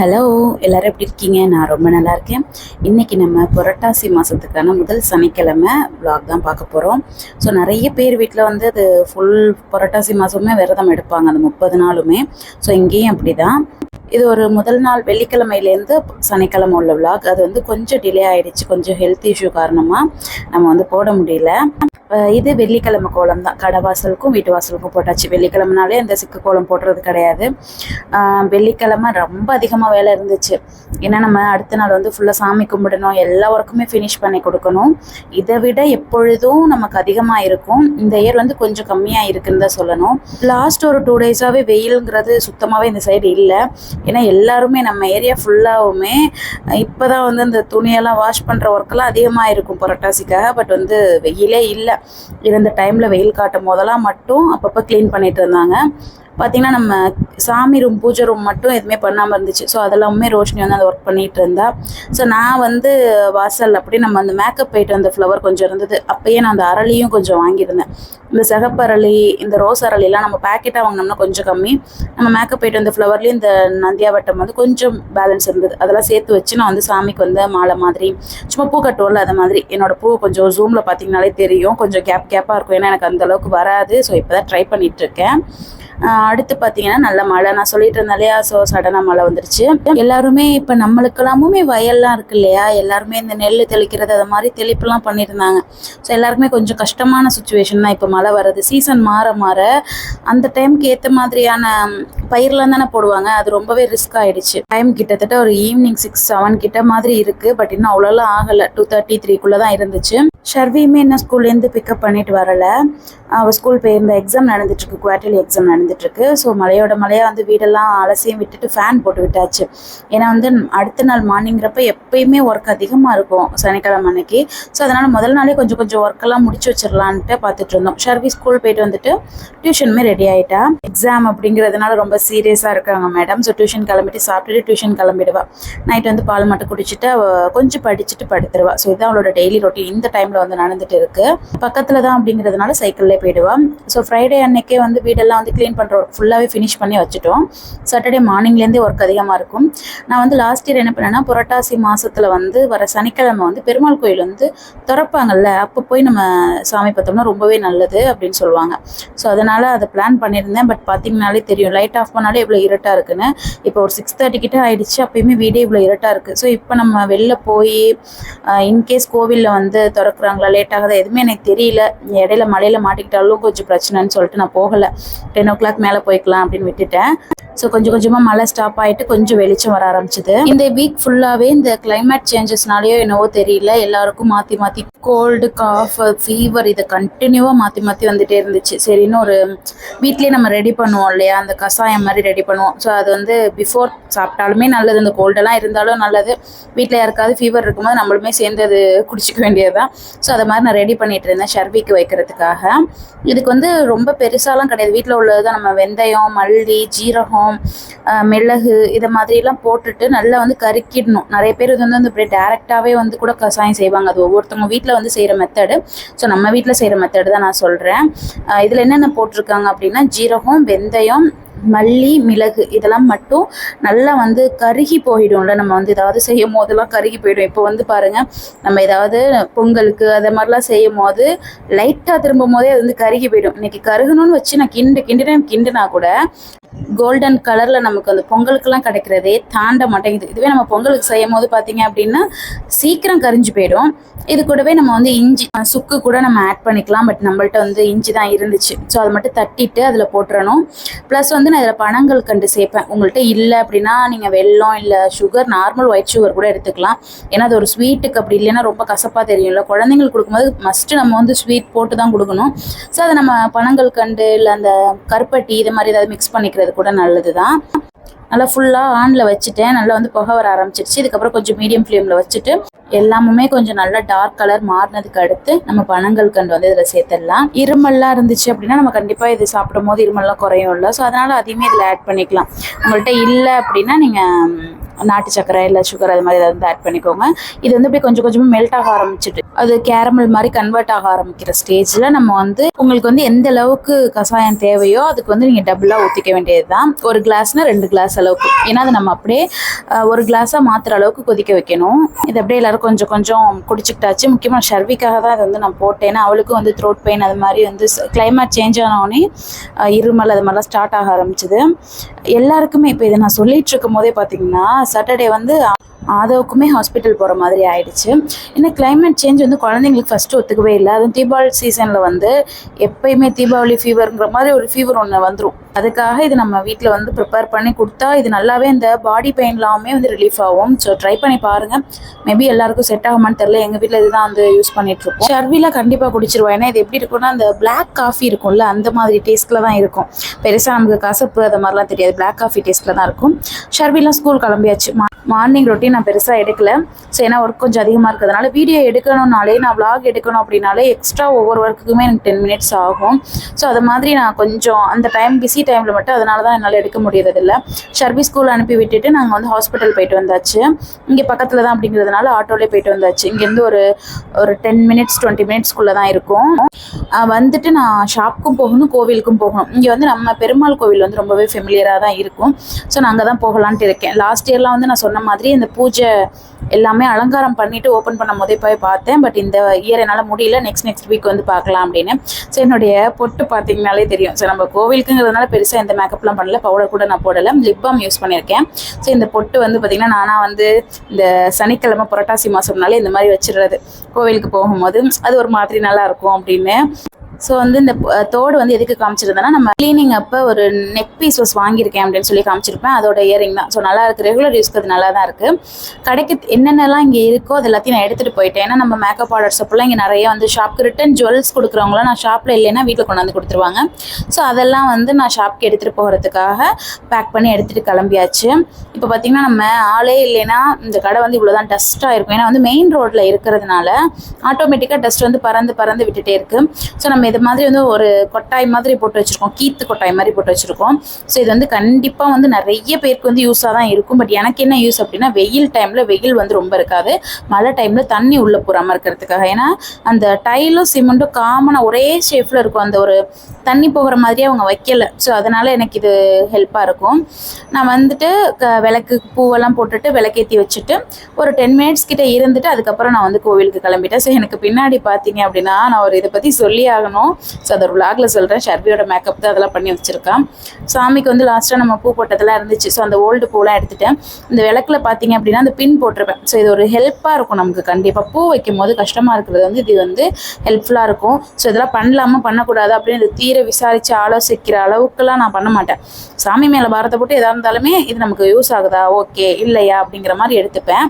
Hello எல்லாரும் எப்படி இருக்கீங்க? நான் ரொம்ப நல்லா இருக்கேன். இன்றைக்கி நம்ம புரட்டாசி மாதத்துக்கான முதல் சனிக்கிழமை விளாக் தான் பார்க்க போகிறோம் ஸோ நிறைய பேர் வீட்டில் வந்து அது ஃபுல் புரட்டாசி மாதமே விரதம் எடுப்பாங்க அந்த முப்பது நாளுமே. ஸோ இங்கேயும் அப்படி தான் இது ஒரு முதல் நாள் வெள்ளிக்கிழமையிலேருந்து சனிக்கிழமை உள்ள விளாக் அது வந்து கொஞ்சம் டிலே ஆயிடுச்சு கொஞ்சம் ஹெல்த் இஷ்யூ காரணமாக நம்ம வந்து போட முடியல. இது வெள்ளிக்கிழமை கோலம் தான். கடை வாசலுக்கும் வீட்டு வாசலுக்கும் போட்டாச்சு. வெள்ளிக்கிழமைனாலே அந்த சிக்கு கோலம் போடுறது கிடையாது. வெள்ளிக்கிழமை ரொம்ப அதிகமாக வேலை இருந்துச்சு. ஏன்னா நம்ம அடுத்த நாள் வந்து ஃபுல்லாக சாமி கும்பிடணும். எல்லா ஒர்க்குமே ஃபினிஷ் பண்ணி கொடுக்கணும். இதை விட எப்பொழுதும் நமக்கு அதிகமாக இருக்கும். இந்த இயர் வந்து கொஞ்சம் கம்மியாக இருக்குன்னு தான் சொல்லணும். லாஸ்ட் ஒரு டூ டேஸாகவே வெயிலுங்கிறது சுத்தமாகவே இந்த சைடு இல்லை. ஏன்னா எல்லாருமே நம்ம ஏரியா ஃபுல்லாகவுமே இப்போ தான் வந்து அந்த துணியெல்லாம் வாஷ் பண்ணுற ஒர்க்கெல்லாம் அதிகமாக இருக்கும் புரட்டாசிக்காக பட் வந்து வெயிலே இல்லை. இருந்த டைமில் வெயில் காட்டும் போதெல்லாம் மட்டும் அப்பப்போ க்ளீன் பண்ணிட்டு இருந்தாங்க. பார்த்தீங்கன்னா நம்ம சாமி ரூம் பூஜை ரூம் மட்டும் எதுவுமே பண்ணாமல் இருந்துச்சு. ஸோ அதெல்லாமே ரோஷினி வந்து அந்த ஒர்க் பண்ணிட்டு இருந்தா. ஸோ நான் வந்து வாசல் அப்படி நம்ம அந்த மேக்கப் போயிட்டு வந்த ஃப்ளவர் கொஞ்சம் இருந்தது. அப்பயே நான் அந்த அரளியும் கொஞ்சம் வாங்கியிருந்தேன். இந்த சிகப்பரளி இந்த ரோஸ் அரளிலாம் நம்ம பேக்கெட்டாக வாங்கினோம்னா கொஞ்சம் கம்மி. நம்ம மேக்கப் போயிட்டு வந்த ஃப்ளவர்லேயும் இந்த நந்தியாவட்டம் வந்து கொஞ்சம் பேலன்ஸ் இருந்தது. அதெல்லாம் சேர்த்து வச்சு நான் வந்து சாமிக்கு வந்து மாலை மாதிரி சும்மா பூ கட்டுவோம்ல அது மாதிரி. என்னோட பூ கொஞ்சம் ஜூமில் பார்த்தீங்கனாலே தெரியும். கொஞ்சம் கேப் கேப்பாக இருக்கும். ஏன்னா எனக்கு அந்த அளவுக்கு வராது. ஸோ இப்போ தான் ட்ரை பண்ணிட்டு இருக்கேன். அடுத்து பார்த்தீங்கன்னா நல்ல மழை. நான் சொல்லிட்டு இருந்தேன் இல்லையா? ஸோ சடனாக மழை வந்துருச்சு. எல்லாருமே இப்போ நம்மளுக்கெல்லாமுமே வயல்லாம் இருக்கு இல்லையா? எல்லாருமே இந்த நெல் தெளிக்கிறது அது மாதிரி தெளிப்புலாம் பண்ணியிருந்தாங்க. ஸோ எல்லாருக்குமே கொஞ்சம் கஷ்டமான சுச்சுவேஷன் தான் இப்போ மழை வர்றது. சீசன் மாற மாற அந்த டைம்க்கு ஏற்ற மாதிரியான பயிர்லாம் தானே போடுவாங்க. அது ரொம்பவே ரிஸ்க் ஆயிடுச்சு. டைம் கிட்டத்தட்ட ஒரு ஈவினிங் சிக்ஸ் செவன் கிட்ட மாதிரி இருக்குது பட் இன்னும் அவ்வளோலாம் ஆகலை. டூ தேர்ட்டி த்ரீக்குள்ளே தான் இருந்துச்சு. ஷர்வியுமே என்ன ஸ்கூல்லேருந்து பிக்கப் பண்ணிட்டு வரல. அவள் ஸ்கூல் போயிருந்த எக்ஸாம் நடந்துட்டுருக்கு குவார்டர்லி எக்ஸாம் வந்துட்டுருக்கு. ஸோ மழையோட மழையாக வந்து வீடெல்லாம் அலசியும் விட்டுட்டு ஃபேன் போட்டு விட்டாச்சு. ஏன்னா வந்து அடுத்த நாள் மார்னிங்கிறப்ப எப்பயுமே ஒர்க் அதிகமாக இருக்கும் சனிக்கிழமை அன்னைக்கு. ஸோ அதனால் முதல் நாளே கொஞ்சம் கொஞ்சம் ஒர்க்கெல்லாம் முடிச்சு வச்சிடலான்ட்டு பார்த்துட்டு இருந்தோம். ஷர்வி ஸ்கூல் போயிட்டு வந்துட்டு டியூஷனுமே ரெடி ஆகிட்டா எக்ஸாம் அப்படிங்கிறதுனால ரொம்ப சீரியஸாக இருக்காங்க மேடம் ஸோ டியூஷன் கிளம்பிட்டு சாப்பிட்டுட்டு டியூஷன் கிளம்பிடுவா. நைட் வந்து பால் மட்டும் குடிச்சிட்டு கொஞ்சம் படிச்சுட்டு படுத்துருவா. ஸோ இதுதான் அவளோட டெய்லி ரொட்டீன் இந்த டைமில் வந்து நடந்துட்டு இருக்கு. பக்கத்தில் தான் அப்படிங்கிறதுனால சைக்கிள்லேயே போயிடுவா. ஸோ ஃப்ரைடே அன்னைக்கே வந்து வீடெல்லாம் வந்து க்ளீன் பண்ணுறோம் ஃபுல்லாகவே ஃபினிஷ் பண்ணி வச்சுட்டோம். சாட்டர்டே மார்னிங்லேருந்தே ஒர்க் அதிகமாக இருக்கும். நான் வந்து லாஸ்ட் இயர் என்ன பண்ணேன்னா புரட்டாசி மாதத்தில் வந்து வர சனிக்கிழமை வந்து பெருமாள் கோயில் வந்து திறப்பாங்கல்ல அப்போ போய் நம்ம சாமி பார்த்தோம்னா ரொம்பவே நல்லது அப்படின்னு சொல்லுவாங்க. ஸோ அதனால் அதை பிளான் பண்ணியிருந்தேன். பட் பார்த்தீங்கனாலே தெரியும் லைட் ஆஃப் பண்ணாலே இவ்வளோ இருட்டாக இருக்குன்னு. இப்போ ஒரு சிக்ஸ் தேர்ட்டி கிட்ட ஆயிடுச்சு அப்போயுமே வீடே இவ்வளோ இருட்டாக இருக்குது ஸோ இப்போ நம்ம வெளில போய் இன்கேஸ் கோவிலில் வந்து திறக்குறாங்களா லேட் ஆகுதா எதுவுமே எனக்கு தெரியல. இடையில மழையில் மாட்டிக்கிட்டாலும் கொஞ்சம் பிரச்சனைன்னு சொல்லிட்டு நான் போகலை. டென் ஓ கிளாக் மேலே போய்க்கலாம் அப்படின்னு விட்டுட்டேன். ஸோ கொஞ்சம் கொஞ்சமாக மழை ஸ்டாப் ஆகிட்டு கொஞ்சம் வெளிச்சம் வர ஆரம்பிச்சது. இந்த வீக் ஃபுல்லாகவே இந்த கிளைமேட் சேஞ்சஸ்னாலேயோ என்னவோ தெரியல. எல்லாருக்கும் மாற்றி மாற்றி கோல்டு காஃப் ஃபீவர் இதை கண்டினியூவாக மாற்றி மாற்றி வந்துட்டே இருந்துச்சு. சரின்னு ஒரு வீட்லேயே நம்ம ரெடி பண்ணுவோம் இல்லையா? அந்த கஷாயம் மாதிரி ரெடி பண்ணுவோம். ஸோ அது வந்து பிஃபோர் சாப்பிட்டாலுமே நல்லது. இந்த கோல்டெல்லாம் இருந்தாலும் நல்லது. வீட்டில் யாருக்காவது ஃபீவர் இருக்கும்போது நம்மளுமே சேர்ந்து அது குடிச்சிக்க வேண்டியது தான் ஸோ அதை மாதிரி நான் ரெடி பண்ணிட்டு இருந்தேன் ஷர்விக்கு வைக்கிறதுக்காக. இதுக்கு வந்து ரொம்ப பெருசாலாம் கிடையாது. வீட்டில் உள்ளது தான் நம்ம வெந்தயம் மல்லி ஜீரகம் ஆஹ் மிளகு இதை மாதிரிலாம் போட்டுட்டு நல்லா வந்து கருக்கிடணும். நிறைய பேர் இது வந்து வந்து இப்படி டேரெக்டாகவே வந்து கூட கஷாயம் செய்வாங்க. அது ஒவ்வொருத்தவங்க வீட்டில் வந்து செய்கிற மெத்தடு ஸோ நம்ம வீட்டில் செய்கிற மெத்தடு தான் நான் சொல்கிறேன் இதில் என்னென்ன போட்டிருக்காங்க அப்படின்னா ஜீரகம் வெந்தயம் மல்லி மிளகு இதெல்லாம் மட்டும் நல்லா வந்து கருகி போயிடும்ல. நம்ம வந்து ஏதாவது செய்யும் போதெல்லாம் கருகி போயிடும். இப்போ வந்து பாருங்க நம்ம ஏதாவது பொங்கலுக்கு அதை மாதிரிலாம் செய்யும் போது லைட்டாக திரும்பும் போதே அது வந்து கருகி போயிடும். இன்னைக்கு கருகணும்னு வச்சு நான் கிண்டு கிண்டுனேன் கிண்டுனா கூட கோல்டன் கலரில் நமக்கு அந்த பொங்கலுக்கெல்லாம் கிடைக்கிறதே தாண்ட மாட்டேங்குது. இதுவே நம்ம பொங்கலுக்கு செய்யும் போது பார்த்தீங்க அப்படின்னா சீக்கிரம் கரிஞ்சு போயிடும். இது கூடவே நம்ம வந்து இஞ்சி சுக்கு கூட நம்ம ஆட் பண்ணிக்கலாம். பட் நம்மள்ட்ட வந்து இஞ்சி தான் இருந்துச்சு. ஸோ அதை மட்டும் தட்டிட்டு அதில் போட்டுறணும். ப்ளஸ் வந்து நான் இதில் பனங்கள் கண்டு சேர்ப்பேன். உங்கள்கிட்ட இல்லை அப்படின்னா நீங்கள் வெல்லம் இல்லை சுகர் நார்மல் ஒயிட் சுகர் கூட எடுத்துக்கலாம். ஏன்னா அது ஒரு ஸ்வீட்டுக்கு அப்படி இல்லைன்னா ரொம்ப கசப்பாக தெரியும்ல. குழந்தைங்களுக்கு கொடுக்கும்போது மஸ்ட்டு நம்ம வந்து ஸ்வீட் போட்டு தான் கொடுக்கணும். ஸோ அதை நம்ம பனங்கள் கண்டு இல்லை அந்த கருப்பட்டி இது மாதிரி ஏதாவது மிக்ஸ் பண்ணிக்கிறது கூட நல்லது தான் நல்லா ஃபுல்லாக ஆனில் வச்சுட்டேன். நல்லா வந்து புகை வர ஆரம்பிச்சிருச்சு. இதுக்கப்புறம் கொஞ்சம் மீடியம் ஃப்ளேமில் வச்சுட்டு எல்லாமுமே கொஞ்சம் நல்லா டார்க் கலர் மாறினதுக்கு அடுத்து நம்ம பனங்கள் கண்டு வந்து இதில் சேர்த்துடலாம். இருமல்லாம் இருந்துச்சு அப்படின்னா நம்ம கண்டிப்பாக இது சாப்பிடும் போது இருமல்லாம் குறையும்ல. ஸோ அதனால் அதையுமே இதில் ஆட் பண்ணிக்கலாம். உங்கள்கிட்ட இல்லை அப்படின்னா நீங்கள் நாட்டு சக்கரை இல்லை சுகர் அது மாதிரி ஏதாவது ஆட் பண்ணிக்கோங்க. இது வந்து அப்படியே கொஞ்சம் கொஞ்சமாக மெல்ட் ஆக ஆரம்பிச்சிட்டு அது கேரமல் மாதிரி கன்வெர்ட் ஆக ஆரம்பிக்கிற ஸ்டேஜில் நம்ம வந்து உங்களுக்கு வந்து எந்த அளவுக்கு கஷாயம் தேவையோ அதுக்கு வந்து நீங்கள் டபுளாக ஊற்றிக்க வேண்டியது தான் ஒரு கிளாஸ்னால் ரெண்டு கிளாஸ் அளவுக்கு. ஏன்னா அது நம்ம அப்படியே ஒரு கிளாஸாக மாற்றுற அளவுக்கு கொதிக்க வைக்கணும். இது அப்படியே எல்லாரும் கொஞ்சம் கொஞ்சம் குடிச்சிக்கிட்டாச்சு. முக்கியமாக ஷர்விக்காக தான் அதை வந்து நான் போட்டேன். ஏன்னா அவளுக்கும் வந்து த்ரோட் பெயின் அது மாதிரி வந்து கிளைமேட் சேஞ்ச் ஆனவுடனே இருமல் அது மாதிரிலாம் ஸ்டார்ட் ஆக ஆரம்பிச்சது. எல்லாருக்குமே இப்போ இதை நான் சொல்லிட்டு இருக்கும் போதே பார்த்தீங்கன்னா சாட்டர்டே வந்து ஆதவுக்குமே ஹாஸ்பிட்டல் போகிற மாதிரி ஆயிடுச்சு. ஏன்னா கிளைமேட் சேஞ்ச் வந்து குழந்தைங்களுக்கு ஃபஸ்ட்டு ஒத்துக்கவே இல்லை. அதுவும் தீபாவளி சீசனில் வந்து எப்பயுமே தீபாவளி ஃபீவருங்கிற மாதிரி ஒரு ஃபீவர் ஒன்று வந்துடும் அதுக்காக இது நம்ம வீட்டில் வந்து ப்ரிப்பேர் பண்ணி கொடுத்தா இது நல்லாவே இந்த பாடி பெயின்லாமே வந்து ரிலீஃப் ஆகும். ஸோ ட்ரை பண்ணி பாருங்கள் மேபி எல்லாருக்கும் செட் ஆகுமான்னு தெரில எங்கள் வீட்டில் இதுதான் வந்து யூஸ் பண்ணிகிட்ருக்கோம் ஷர்விலாம் கண்டிப்பாக குடிச்சிருவோம் ஏன்னா இது எப்படி இருக்கும்னா அந்த பிளாக் காஃபி இருக்கும்ல அந்த மாதிரி டேஸ்ட்டில் தான் இருக்கும். பெருசாக நமக்கு கசப்பு அது மாதிரிலாம் தெரியாது. பிளாக் காஃபி டேஸ்ட்டில் தான் இருக்கும். ஷர்விலாம் ஸ்கூல் கிளம்பியாச்சு. மார்னிங் ரொட்டீன் நான் பெருசாக எடுக்கல. ஸோ ஏன்னா ஒர்க் கொஞ்சம் அதிகமாக இருக்கிறதுனால வீடியோ எடுக்கணும்னாலே நான் விளாக் எடுக்கணும் அப்படின்னாலே எக்ஸ்ட்ரா ஒவ்வொரு ஒர்க்குக்குமே எனக்கு டென் மினிட்ஸ் ஆகும். ஸோ அது மாதிரி நான் கொஞ்சம் அந்த டைம் பிஸி டைமில் மட்டும் அதனால தான் என்னால் எடுக்க முடியறதில்ல. ஷர்பி ஸ்கூல் அனுப்பி விட்டுட்டு நாங்கள் வந்து ஹாஸ்பிட்டல் போயிட்டு வந்தாச்சு. இங்கே பக்கத்தில் தான் அப்படிங்கிறதுனால ஆட்டோலேயே போயிட்டு வந்தாச்சு. இங்கேருந்து ஒரு ஒரு டென் மினிட்ஸ் டுவெண்ட்டி மினிட்ஸ்க்குள்ளே தான் இருக்கும். வந்துட்டு நான் ஷாப்புக்கும் போகணும் கோவிலுக்கும் போகணும். இங்கே வந்து நம்ம பெருமாள் கோவில் வந்து ரொம்பவே ஃபெமிலியராக தான் இருக்கும். ஸோ நான் அங்கே தான் போகலான்ட்டு இருக்கேன். லாஸ்ட் இயர்லாம் வந்து நான் சொன்ன மாதிரி இந்த பூஜை எல்லாமே அலங்காரம் பண்ணிட்டு ஓப்பன் பண்ணும் போதே போய் பார்த்தேன். பட் இந்த இயர் என்னால் முடியல. நெக்ஸ்ட் நெக்ஸ்ட் வீக் வந்து பார்க்கலாம் அப்படின்னு. ஸோ என்னுடைய பொட்டு பார்த்தீங்கனாலே தெரியும். ஸோ நம்ம கோவிலுக்குங்கிறதுனால பெருசாக எந்த மேக்கப்லாம் பண்ணல. பவுடர் கூட நான் போடலை. லிப் பாம் யூஸ் பண்ணியிருக்கேன். ஸோ இந்த பொட்டு வந்து பார்த்திங்கன்னா நானாக வந்து இந்த சனிக்கிழமை புரட்டாசி மாதம்னாலே இந்த மாதிரி வச்சிடுறது. கோவிலுக்கு போகும்போது. அது ஒரு மாதிரி நல்லா இருக்கும் அப்படின்னு. ஸோ வந்து இந்த தோடு வந்து எதுக்கு காமிச்சிருந்தேன்னா நம்ம க்ளீனிங் அப்போ ஒரு நெக் பீஸ் வாஸ் வாங்கியிருக்கேன் அப்படின்னு சொல்லி காமிச்சிருப்பேன். அதோட இயரிங் தான். ஸோ நல்லா இருக்குது ரெகுலர் யூஸ்க்கு அது நல்லா தான் இருக்குது கடைக்கு என்னென்னலாம் இங்கே இருக்கோ அது எல்லாத்தையும் நான் எடுத்துகிட்டு போயிட்டேன். ஏன்னா நம்ம மேக்கப் ஆர்டர்ஸ் அப்போலாம் இங்கே நிறைய வந்து ஷாப்க்கு ரிட்டன் ஜுவல்ஸ் கொடுக்குறவங்களாம் நான் ஷாப்பில் இல்லைன்னா வீட்டில் கொண்டு வந்து கொடுத்துருவாங்க. ஸோ அதெல்லாம் வந்து நான் ஷாப்க்கு எடுத்துகிட்டு போகிறதுக்காக பேக் பண்ணி எடுத்துகிட்டு கிளம்பியாச்சு. இப்போ பார்த்தீங்கன்னா நம்ம ஆளே இல்லைன்னா இந்த கடை வந்து இவ்வளோ தான் டஸ்ட்டாக இருக்கும். ஏன்னா வந்து மெயின் ரோட்டில் இருக்கிறதுனால ஆட்டோமேட்டிக்காக டஸ்ட் வந்து பறந்து பறந்து விட்டுட்டே இருக்குது ஸோ நம்ம இது மாதிரி வந்து ஒரு கொட்டாய் மாதிரி போட்டு வச்சுருக்கோம். கீத்து கொட்டாய் மாதிரி போட்டு வச்சுருக்கோம். ஸோ இது வந்து கண்டிப்பாக வந்து நிறைய பேருக்கு வந்து யூஸாக தான் இருக்கும். பட் எனக்கு என்ன யூஸ் அப்படின்னா வெயில் டைமில் வெயில் வந்து ரொம்ப இருக்காது. மழை டைமில் தண்ணி உள்ளே போகாமல் இருக்கிறதுக்காக. ஏன்னா அந்த டைலும் சிமெண்ட்டும் காமனாக ஒரே ஷேப்பில் இருக்கும். அந்த ஒரு தண்ணி போகிற மாதிரியே அவங்க வைக்கலை. ஸோ அதனால் எனக்கு இது ஹெல்ப்பாக இருக்கும். நான் வந்துட்டு க- விளக்கு பூவெல்லாம் போட்டுட்டு விளக்கேற்றி வச்சுட்டு ஒரு டென் மினிட்ஸ் கிட்டே இருந்துட்டு அதுக்கப்புறம் நான் வந்து கோவிலுக்கு கிளம்பிட்டேன். ஸோ எனக்கு பின்னாடி பார்த்தீங்க அப்படின்னா நான் ஒரு இதை பற்றி சொல்லி ஆகணும். ஸோ அதை விளாகில் சொல்கிறேன் ஷர்வியோட மேக்கப் தான் அதெல்லாம் பண்ணி வச்சுருக்கான் சாமிக்கு வந்து லாஸ்ட்டாக நம்ம பூ போட்டதெல்லாம் இருந்துச்சு. ஸோ அந்த ஓல்டு பூலாம் எடுத்துட்டேன். இந்த விளக்குல பார்த்தீங்க அப்படின்னா அந்த பின் போட்டிருப்பேன். ஸோ இது ஒரு ஹெல்ப்பாக இருக்கும் நமக்கு கண்டிப்பாக பூ வைக்கும் போது கஷ்டமாக இருக்கிறது வந்து இது வந்து ஹெல்ப்ஃபுல்லாக இருக்கும். ஸோ இதெல்லாம் பண்ணலாமா பண்ணக்கூடாது அப்படின்னு இது தீர விசாரித்து ஆலோசிக்கிற அளவுக்குலாம் நான் பண்ண மாட்டேன். சாமி மேலே பாரத்தை போட்டு எதாக இருந்தாலுமே இது நமக்கு யூஸ் ஆகுதா? ஓகே இல்லையா? அப்படிங்கிற மாதிரி எடுத்துப்பேன்.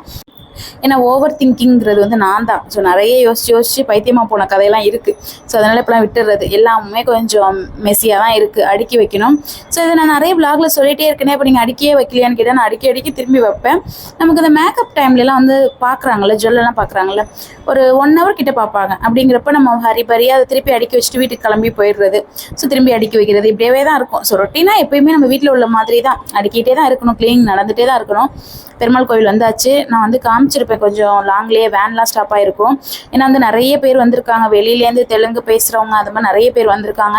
ஏன்னா ஓவர் திங்கிங்கிறது வந்து நான் தான் ஸோ நிறைய யோசிச்சு யோசிச்சு பைத்தியமாக போன கதையெல்லாம் இருக்குது ஸோ அதனால் இப்போலாம் விட்டுறது. எல்லாமே கொஞ்சம் மெஸ்ஸியாக தான் இருக்குது அடுக்கி வைக்கணும். ஸோ இதை நான் நிறைய vlogல சொல்லிகிட்டே இருக்கேனே. இப்போ நீங்கள் அடிக்கவே வைக்கலையான்னு கேட்டால் நான் அடிக்கி அடிக்கி திரும்பி வைப்பேன். நமக்கு இந்த மேக்கப் டைம்லலாம் வந்து பார்க்குறாங்கல்ல ஜுவல்லெல்லாம் பார்க்குறாங்கல்ல ஒரு ஒன் ஹவர் கிட்ட பார்ப்பாங்க அப்படிங்கிறப்ப நம்ம ஹரி பரியாக அதை திருப்பி அடுக்கி வச்சுட்டு வீட்டுக்கு கிளம்பி போயிடுறது. ஸோ திரும்பி அடுக்கி வைக்கிறது. இப்படியே தான் இருக்கும். ஸோ ரொட்டீனாக எப்பயுமே நம்ம வீட்டில் உள்ள மாதிரி தான் அடுக்கிட்டே தான் இருக்கணும். க்ளீன் நடந்துகிட்டே தான் இருக்கணும். பெருமாள் கோவில் வந்தாச்சு. நான் வந்து காமிச்சிருப்பேன் கொஞ்சம் லாங்லேயே வேன்லாம் ஸ்டாப் ஆகிருக்கும் ஏன்னா வந்து நிறைய பேர் வந்திருக்காங்க. வெளியிலேருந்து தெலுங்கு பேசுகிறவங்க அது மாதிரி நிறைய பேர் வந்திருக்காங்க.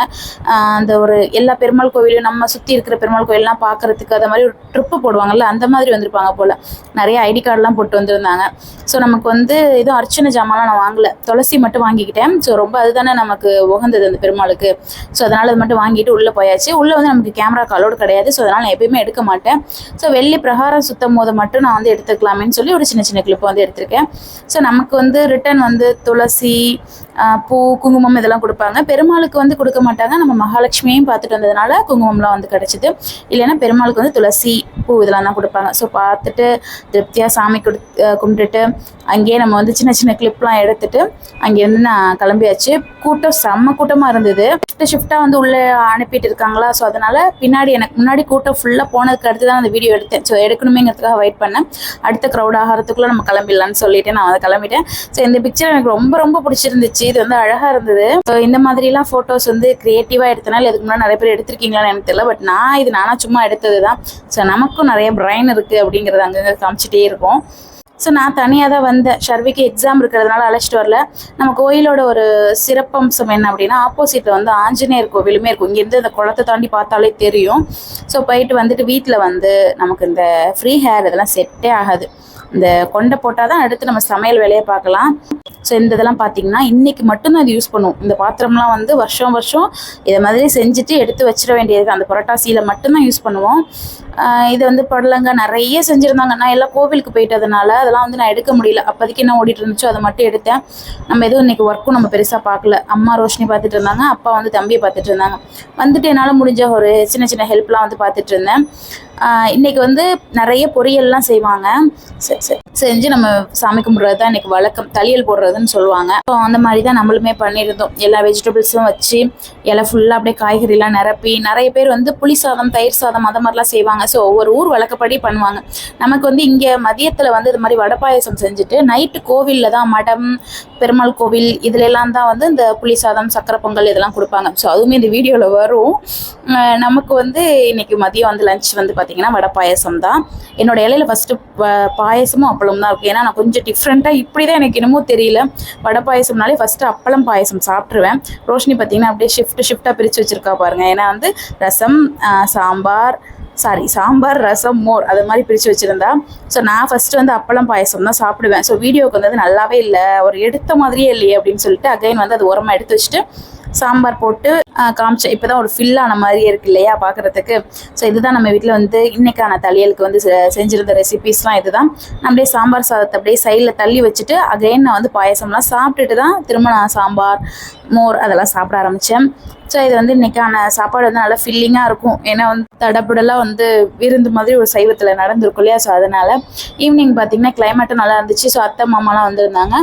அந்த ஒரு எல்லா பெருமாள் கோவிலையும் நம்ம சுற்றி இருக்கிற பெருமாள் கோயிலெலாம் பார்க்குறதுக்கு அது மாதிரி ஒரு ட்ரிப்பு போடுவாங்கல்ல அந்த மாதிரி வந்திருப்பாங்க போல். நிறைய ஐடி கார்டெலாம் போட்டு வந்திருந்தாங்க. ஸோ நமக்கு வந்து எதுவும் அர்ச்சனை ஜாமான்லாம் நான் வாங்கல. துளசி மட்டும் வாங்கிக்கிட்டேன். ஸோ ரொம்ப அதுதானே நமக்கு உகந்தது அந்த பெருமாளுக்கு. ஸோ அதனால் அது மட்டும் வாங்கிட்டு உள்ளே போயாச்சு. உள்ளே வந்து நமக்கு கேமரா காலோடு கிடையாது. ஸோ அதனால் நான் எப்பயுமே எடுக்க மாட்டேன். ஸோ வெள்ளி பிரகாரம் சுத்தம் போது மட்டும் நான் வந்து எடுத்துக்கலாமேன்னு சொல்லி ஒரு சின்ன சின்ன கிளிப்பு வந்து எடுத்திருக்கேன். ஸோ நமக்கு வந்து ரிட்டன் வந்து துளசி பூ குங்குமம் இதெல்லாம் கொடுப்பாங்க. பெருமாளுக்கு வந்து கொடுக்க மாட்டாங்க. நம்ம மகாலட்சுமியையும் பார்த்துட்டு வந்ததுனால குங்குமம்லாம் வந்து கிடச்சிது. இல்லைன்னா பெருமாளுக்கு வந்து துளசி பூ இதெல்லாம் தான் கொடுப்பாங்க. ஸோ பார்த்துட்டு திருப்தியாக சாமி கொடு கும்பிட்டுட்டு அங்கேயே நம்ம வந்து சின்ன சின்ன கிளிப்லாம் எடுத்துட்டு அங்கேருந்து நான் கிளம்பியாச்சு. கூட்டம் செம்ம கூட்டமாக இருந்தது. ஷிஃப்ட் ஷிஃப்ட்டாக வந்து உள்ளே அனுப்பிட்டு இருக்காங்களா? ஸோ அதனால் பின்னாடி எனக்கு முன்னாடி கூட்டம் ஃபுல்லாக போனதுக்கு அடுத்து தான் அந்த வீடியோ எடுத்தேன். ஸோ எடுக்கணுமேங்கிறதுக்காக வெயிட் பண்ணேன். அடுத்த க்ரௌட் ஆகிறதுக்குள்ளே நம்ம கிளம்பிடலான்னு சொல்லிட்டு நான் வந்து கிளம்பிட்டேன். ஸோ இந்த பிக்சர் எனக்கு ரொம்ப ரொம்ப பிடிச்சிருந்துச்சு. இது வந்து அழகாக இருந்தது. ஸோ இந்த மாதிரிலாம் ஃபோட்டோஸ் வந்து கிரியேட்டிவா எடுத்தனால இதுக்கு முன்னாடி நிறைய பேர் எடுத்திருக்கீங்களான்னு எனக்கு தெரியல. பட் நான் இது நானா சும்மா எடுத்தது தான் ஸோ நமக்கும் நிறைய பிரைன் இருக்குது அப்படிங்கிறது அங்கங்க காமிச்சிட்டே இருக்கும். ஸோ நான் தனியாக தான் வந்தேன். ஷர்விக்கு எக்ஸாம் இருக்கிறதுனால அழைச்சிட்டு வரல. நம்ம கோயிலோட ஒரு சிறப்பம்சம் என்ன அப்படின்னா ஆப்போசிட்டில் வந்து ஆஞ்சநேயர் கோவிலுமே இருக்கும். இங்கேருந்து இந்த குளத்தை தாண்டி பார்த்தாலே தெரியும். ஸோ போயிட்டு வந்துட்டு வீட்டில் வந்து நமக்கு இந்த ஃப்ரீ ஹேர் இதெல்லாம் செட்டே ஆகாது. இந்த கொண்டை போட்டால் தான் அடுத்து நம்ம சமையல் வேலையை பார்க்கலாம். ஸோ இந்த இதெல்லாம் பார்த்தீங்கன்னா இன்றைக்கி மட்டும்தான் இது யூஸ் பண்ணுவோம் இந்த பாத்திரம்லாம் வந்து வருஷம் வருஷம் இதை மாதிரி செஞ்சுட்டு எடுத்து வச்சிட வேண்டியது அந்த புரட்டாசியில் மட்டும்தான் யூஸ் பண்ணுவோம். இதை இது வந்து படலங்க நிறைய செஞ்சுருந்தாங்க. நான் எல்லாம் கோவிலுக்கு போயிட்டதுனால அதெல்லாம் வந்து நான் எடுக்க முடியல. அப்போதைக்கு என்ன ஓடிட்டு இருந்துச்சோ அதை மட்டும் எடுத்தேன். நம்ம எதுவும் இன்றைக்கி ஒர்க்கும் நம்ம பெருசாக பார்க்கல. அம்மா ரோஷினி பார்த்துட்டு இருந்தாங்க. அப்பா வந்து தம்பியை பார்த்துட்டு இருந்தாங்க. வந்துட்டு என்னால் முடிஞ்ச ஒரு சின்ன சின்ன ஹெல்ப்லாம் வந்து பார்த்துட்டு இருந்தேன். இன்றைக்கி இன்னைக்கு வந்து நிறைய பொரியல்லாம் செய்வாங்க. செ- செ- செஞ்சு நம்ம சாமி கும்பிட்றது தான் இன்னைக்கு வழக்கம். தளியல் போடுறதுன்னு சொல்லுவாங்க. ஸோ அந்த மாதிரி தான் நம்மளுமே பண்ணியிருந்தோம். எல்லா வெஜிடபிள்ஸும் வச்சு இலை ஃபுல்லாக அப்படியே காய்கறிலாம் நிரப்பி நிறைய பேர் வந்து புளி சாதம் தயிர் சாதம் அது மாதிரிலாம் செய்வாங்க. ஸோ ஒவ்வொரு ஊர் வழக்கப்படி பண்ணுவாங்க. நமக்கு வந்து இங்கே மதியத்தில் வந்து இது மாதிரி வடை பாயாசம் செஞ்சுட்டு நைட்டு கோவிலில் தான் மடம் பெருமாள் கோவில் இதுலெல்லாம் தான் வந்து இந்த புளி சாதம் சக்கரை பொங்கல் இதெல்லாம் கொடுப்பாங்க. ஸோ அதுவுமே இந்த வீடியோவில் வரும். நமக்கு வந்து இன்னைக்கு மதியம் வந்து லஞ்ச் வந்து பார்த்தீங்கன்னா வடை பாயசம் தான் என்னோட இலையில ஃபஸ்ட்டு பாயசமும் அப்பளம் தான் இருக்கும். ஏன்னா நான் கொஞ்சம் டிஃப்ரெண்ட்டாக இப்படி தான் எனக்கு என்னமோ தெரியல. வடை பாயசம்னாலே ஃபஸ்ட்டு அப்பளம் பாயசம் சாப்பிட்ருவேன் ரோஷினி பார்த்தீங்கன்னா அப்படியே ஷிஃப்ட் ஷிஃப்ட்டாக பிரித்து வச்சுருக்கா பாருங்கள் ஏன்னா வந்து ரசம் சாம்பார் சாரி சாம்பார் ரசம் மோர் அது மாதிரி பிரித்து வச்சுருந்தா. ஸோ நான் ஃபஸ்ட்டு வந்து அப்பளம் பாயசம் தான் சாப்பிடுவேன். ஸோ வீடியோவுக்கு வந்து அது நல்லாவே இல்லை. ஒரு எடுத்த மாதிரியே இல்லையே அப்படின்னு சொல்லிட்டு அகைன் வந்து அது உரமாக எடுத்து வச்சுட்டு சாம்பார் போட்டு காமிச்சேன் இப்போ தான் ஒரு ஃபில்லான மாதிரியே இருக்கு இல்லையா பார்க்குறதுக்கு ஸோ இதுதான் நம்ம வீட்டில் வந்து இன்னைக்கான தளியலுக்கு வந்து செஞ்சுருந்த செஞ்சிருந்த ரெசிபீஸ்லாம் இதுதான். நான் அப்படியே சாம்பார் சாதத்தை அப்படியே சைடில் தள்ளி வச்சுட்டு அகைன் நான் வந்து பாயசம்லாம் சாப்பிட்டுட்டு தான் திரும்ப நான் சாம்பார் மோர் அதெல்லாம் சாப்பிட ஆரம்பித்தேன் ஸோ இது வந்து இன்னைக்கான சாப்பாடு வந்து நல்லா ஃபில்லிங்காக இருக்கும். ஏன்னா வந்து தடப்புடலாம் வந்து விருந்து மாதிரி ஒரு சைவத்தில் நடந்திருக்கும் இல்லையா? ஸோ அதனால் ஈவினிங் பார்த்தீங்கன்னா கிளைமேட்டும் நல்லா இருந்துச்சு. ஸோ அத்தை மாமாலாம் வந்திருந்தாங்க.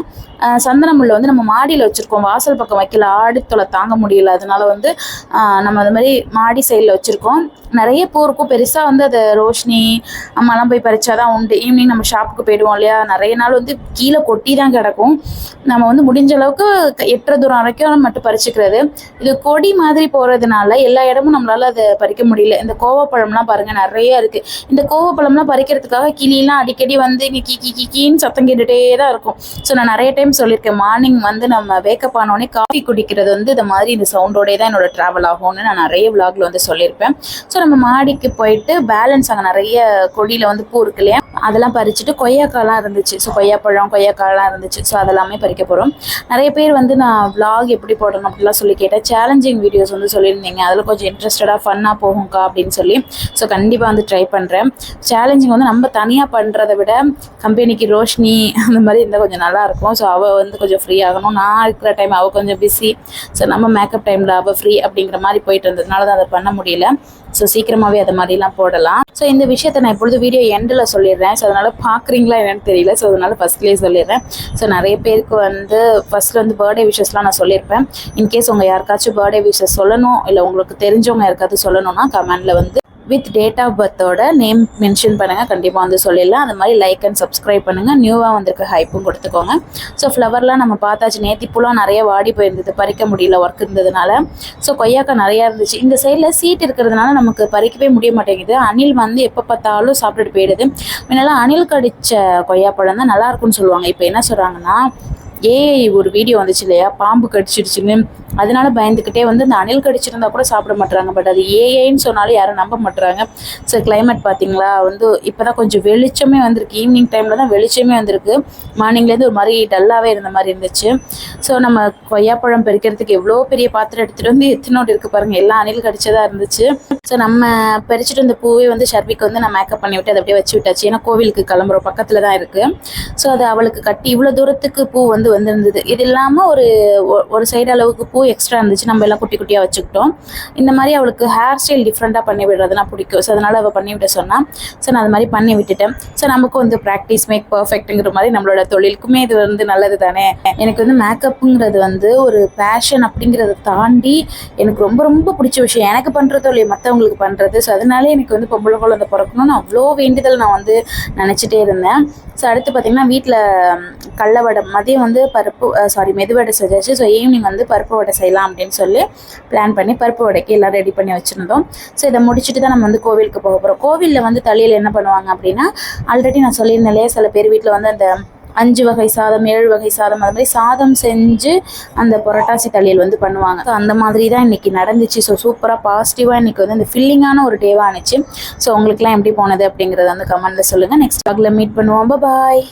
சந்தனமுள்ள வந்து நம்ம மாடியில் வச்சுருக்கோம். வாசல் பக்கம் வைக்கல. ஆடித்தொலை தாங்க முடியல. அதனால வந்து நம்ம அது மாதிரி மாடி சைடில் வச்சுருக்கோம். நிறைய பூ இருக்கும் பெருசாக வந்து அதை ரோஷினி அம்மாலாம் போய் பறிச்சாதான் உண்டு. ஈவினிங் நம்ம ஷாப்புக்கு போயிடுவோம் இல்லையா? நிறைய நாள் வந்து கீழே கொட்டி தான் கிடக்கும். நம்ம வந்து முடிஞ்ச அளவுக்கு எட்டரை தூரம் வரைக்கும் மட்டும் பறிச்சுக்கிறது. இது கொடி மாதிரி போகிறதுனால எல்லா இடமும் நம்மளால அதை பறிக்க முடியல. இந்த கோவப்பழம்லாம் பாருங்க நிறைய இருக்கு. இந்த கோவப்பழம்லாம் பறிக்கிறதுக்காக கிளியெலாம் அடிக்கடி வந்து இங்கே கி கீ கீ சத்தம் கேட்டுட்டே தான் இருக்கும். ஸோ நான் நிறைய டைம் சொல்லியிருக்கேன். மார்னிங் வந்து நம்ம வேக்கப் ஆனோடனே காஃபி குடிக்கிறது வந்து இந்த மாதிரி இந்த சவுண்டோடே தான் என்னோட ட்ராவல் ஆகும்னு நான் நிறைய விலாக்ல வந்து சொல்லியிருப்பேன். ஸோ நம்ம மாடிக்கு போயிட்டு பேலன்ஸ் அங்கே நிறைய கொடியில் வந்து பூ இருக்கு இல்லையா? அதெல்லாம் பறிச்சுட்டு கொய்யாக்காலாம் இருந்துச்சு. ஸோ கொய்யாப்பழம் கொய்யாக்காலாம் இருந்துச்சு. ஸோ அதெல்லாமே பறிக்க போகிறோம் நிறைய பேர் வந்து நான் vlog எப்படி போடணும் அப்படிலாம் சொல்லி கேட்டேன். சேலஞ்சிங் வீடியோஸ் வந்து சொல்லியிருந்தீங்க. அதில் கொஞ்சம் இன்ட்ரெஸ்டடாக ஃபன்னாக போகும்க்கா அப்படின்னு சொல்லி. ஸோ கண்டிப்பாக வந்து ட்ரை பண்ணுறேன் சேலஞ்சிங் வந்து நம்ம தனியாக பண்ணுறத விட கம்பெனிக்கு ரோஷினி அந்த மாதிரி இருந்தால் கொஞ்சம் நல்லாயிருக்கும் ஸோ அவள் வந்து கொஞ்சம் ஃப்ரீ ஆகணும். நான் இருக்கிற டைம் அவள் கொஞ்சம் பிஸி ஸோ நம்ம மேக்கப் டைமில் அவள் ஃப்ரீ அப்படிங்கிற மாதிரி போயிட்டு இருந்ததுனால தான் அதை பண்ண முடியல. ஸோ சீக்கிரமாகவே அது மாதிரிலாம் போடலாம். ஸோ இந்த விஷயத்தை நான் இப்பொழுது வீடியோ எண்டில் சொல்லிடுறேன். ஸோ அதனால் பார்க்குறீங்களா என்னன்னு தெரியல. ஸோ அதனால் ஃபஸ்ட்லேயே சொல்லிடுறேன். ஸோ நிறைய பேருக்கு வந்து ஃபஸ்ட்டில் வந்து பர்த்டே விஷஸ்லாம் நான் சொல்லியிருப்பேன். இன்கேஸ் உங்கள் யாருக்காச்சும் பர்த்டே விஷஸ் சொல்லணும் இல்லை உங்களுக்கு தெரிஞ்சவங்க யாருக்காவது சொல்லணும்னா கமெண்டில் வந்து வித் டேட் ஆஃப் பர்த்தோட நேம் மென்ஷன் பண்ணுங்கள் கண்டிப்பாக வந்து சொல்லிடலாம். அந்த மாதிரி லைக் அண்ட் சப்ஸ்கிரைப் பண்ணுங்கள் நியூவாக வந்திருக்க ஹைப்பும் கொடுத்துக்கோங்க. ஸோ ஃப்ளவர்லாம் நம்ம பார்த்தாச்சு. நேத்திப்பூலாம் நிறைய வாடி போயிருந்தது. பறிக்க முடியல ஒர்க் இருந்ததுனால. ஸோ கொய்யாக்காய் நிறையா இருந்துச்சு. இந்த சைடில் சீட் இருக்கிறதுனால நமக்கு பறிக்கவே முடிய மாட்டேங்குது. அணில் வந்து எப்போ பார்த்தாலும் சாப்பிட்டுட்டு போயிடுது. முன்னெல்லாம் அணில் கடித்த கொய்யாப்பழம் தான் நல்லாயிருக்குன்னு சொல்லுவாங்க. இப்போ என்ன சொல்கிறாங்கன்னா ஏஐ ஒரு வீடியோ வந்துச்சு இல்லையா? பாம்பு கடிச்சிருச்சுன்னு. அதனால பயந்துக்கிட்டே வந்து இந்த அணில் கடிச்சிருந்தா கூட சாப்பிட மாட்றாங்க. பட் அது ஏஐன்னு சொன்னாலும் யாரும் நம்ப மாட்றாங்க. ஸோ கிளைமேட் பார்த்தீங்களா வந்து இப்போ தான் கொஞ்சம் வெளிச்சமே வந்திருக்கு. ஈவினிங் டைமில் தான் வெளிச்சமே வந்திருக்கு. மார்னிங்லேருந்து ஒரு மாதிரி டல்லாகவே இருந்த மாதிரி இருந்துச்சு. ஸோ நம்ம கொய்யாப்பழம் பறிக்கிறதுக்கு எவ்வளோ பெரிய பாத்திரம் எடுத்துகிட்டு வந்து எத்தனோடு இருக்குது பாருங்கள் எல்லா அணில் கடிச்சதாக இருந்துச்சு. ஸோ நம்ம பறிச்சுட்டு இந்த பூவே வந்து ஷர்விக்கு வந்து நான் மேக்கப் பண்ணி விட்டு அதை அப்படியே வச்சு விட்டாச்சு. ஏன்னா கோவிலுக்கு கிளம்புறோம். பக்கத்தில் தான் இருக்குது ஸோ அது அவளுக்கு கட்டி இவ்வளோ தூரத்துக்கு பூ வந்து வந்திருந்தது. இது இல்லாமல் ஒரு ஒரு சைடு அளவுக்கு பூ எக்ஸ்ட்ரா இருந்துச்சு. நம்ம எல்லாம் குட்டி குட்டியாக வச்சுக்கிட்டோம். இந்த மாதிரி அவளுக்கு ஹேர் ஸ்டைல் டிஃப்ரெண்ட்டாக பண்ணி விடுறதுனா பிடிக்கும். ஸோ அதனால் அவள் பண்ணி விட சொன்னால் ஸோ நான் அது மாதிரி பண்ணி விட்டுட்டேன். ஸோ நமக்கும் வந்து ப்ராக்டிஸ் மேக் பர்ஃபெக்ட்டுங்கிற மாதிரி நம்மளோட தொழிலுக்குமே இது வந்து நல்லது தானே. எனக்கு வந்து மேக்கப்புங்கிறது வந்து ஒரு பேஷன் அப்படிங்கிறத தாண்டி எனக்கு ரொம்ப ரொம்ப பிடிச்ச விஷயம். எனக்கு பண்ணுறதோ இல்லையா மற்றவங்களுக்கு பண்ணுறது ஸோ அதனாலே எனக்கு வந்து பொம்பளை குழந்தை பிறக்கணும்னு அவ்வளோ வேண்டுதல் நான் வந்து நினச்சிட்டே இருந்தேன். ஸோ அடுத்து பார்த்திங்கன்னா வீட்டில் கள்ளவடை மதியம் வந்து பருப்பு சாரி மெதுவடை செஞ்சாச்சு. ஸோ ஈவினிங் வந்து பருப்பு வடை செய்யலாம் அப்படின்னு சொல்லி பிளான் பண்ணி பருப்பு வடைக்கு எல்லாம் ரெடி பண்ணி வச்சுருந்தோம். ஸோ இதை முடிச்சுட்டு தான் நம்ம வந்து கோவிலுக்கு போக போகிறோம் கோவிலில் வந்து தலையில் என்ன பண்ணுவாங்க அப்படின்னா ஆல்ரெடி நான் சொல்லியிருந்தேன் இல்லையா சில பேர் வீட்டில் வந்து அந்த அஞ்சு வகை சாதம் ஏழு வகை சாதம் அது மாதிரி சாதம் செஞ்சு அந்த புரட்டாசி தளியல் வந்து பண்ணுவாங்க. ஸோ அந்த மாதிரி தான் இன்றைக்கி நடந்துச்சு. ஸோ சூப்பராக பாசிட்டிவாக இன்றைக்கி வந்து இந்த ஃபில்லிங்கான ஒரு டேவாக ஆணுச்சு. ஸோ உங்களுக்குலாம் எப்படி போனது அப்படிங்கிறத வந்து கமெண்ட்டில் சொல்லுங்கள் நெக்ஸ்ட் டாக்ல மீட் பண்ணுவோம். பாய்